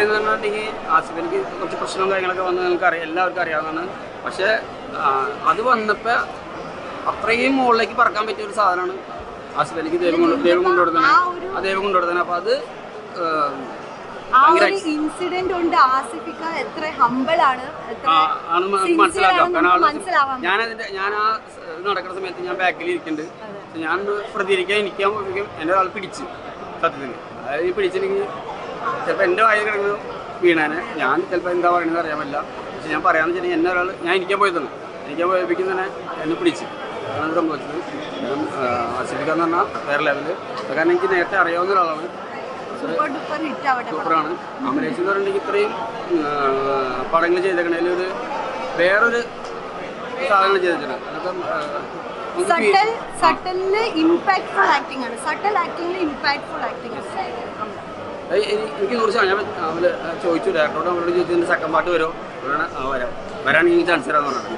ഇപ്പം എന്ന് ആസിഫിനിക്ക് കുറച്ച് പ്രശ്നവും കാര്യങ്ങളൊക്കെ വന്ന് നിങ്ങൾക്ക് അറിയാം എല്ലാവർക്കും അറിയാവുന്നതാണ്. പക്ഷേ അത് വന്നപ്പോൾ അത്രയും മുകളിലേക്ക് പറക്കാൻ പറ്റിയ ഒരു സാധനമാണ് ആസിഫലിക്ക് ദൈവം കൊണ്ട് ദൈവം കൊണ്ടുകൊടുത്തത് ആ ദൈവം കൊണ്ടുകൊടുത്തത് അപ്പോൾ അത് ഇൻസിഡന്റ് ഉണ്ട് ആസിഫിക്ക എത്ര ഹമ്പിൾ ആണ് മനസ്സിലാക്കാം. കാരണം ഞാൻ ആൾ ഞാൻ ആ നടക്കുന്ന സമയത്ത് ഞാൻ ബാക്കിൽ ഇരിക്കുന്നുണ്ട് ഞാൻ പ്രതികരിക്കാൻ എനിക്ക് പോകുമ്പോഴേക്കും ഒരാൾ പിടിച്ചു സത്യത്തിന്. അതായത് പിടിച്ചില്ലെങ്കിൽ ചിലപ്പോൾ എന്റെ വായിൽ കിടക്കുന്നത് വീണാനെ. ഞാൻ ചിലപ്പോൾ എന്താ പറയണമെന്ന് അറിയാൻ പറ്റില്ല പക്ഷെ ഞാൻ പറയാമെന്ന് വെച്ചാൽ എന്നെ ഒരാൾ ഞാൻ ഇരിക്കാൻ പോയതാണ് ഇരിക്കാൻ പോയപ്പോഴേക്കും തന്നെ എന്നെ പിടിച്ച്. അതാണ് സംഭവിച്ചത്. ഞാൻ ആസിഫിക്ക എന്ന് പറഞ്ഞാൽ വേറെ ലെവൽ. കാരണം എനിക്ക് നേരത്തെ അറിയാവുന്ന ഒരാളാണ്. സൂപ്പറാണ്. അമരേഷ് എന്ന് പറഞ്ഞിട്ടുണ്ടെങ്കിൽ ഇത്രയും പടങ്ങൾ ചെയ്തേക്കണതിൽ ഒരു വേറൊരു സാധനങ്ങൾ ചെയ്തിട്ടുണ്ട് അതൊക്കെ സട്ടലിൽ ഇമ്പാക്ട്ഫുൾ ആക്ടിംഗ് ആണ് സട്ടൽ ആക്ടിംഗിൽ ഇമ്പാക്ട്ഫുൾ ആക്ടിംഗ് എനിക്ക് കുറിച്ച് ഞാൻ ചോദിച്ചു. ഡയറക്ടറോട് നമ്മളോട് ചോദിച്ചു സെക്കൻഡ് പാർട്ട് വരുമോ? ആ വരാം. വരാണെങ്കിൽ ചാൻസ് തരാന്ന് പറഞ്ഞു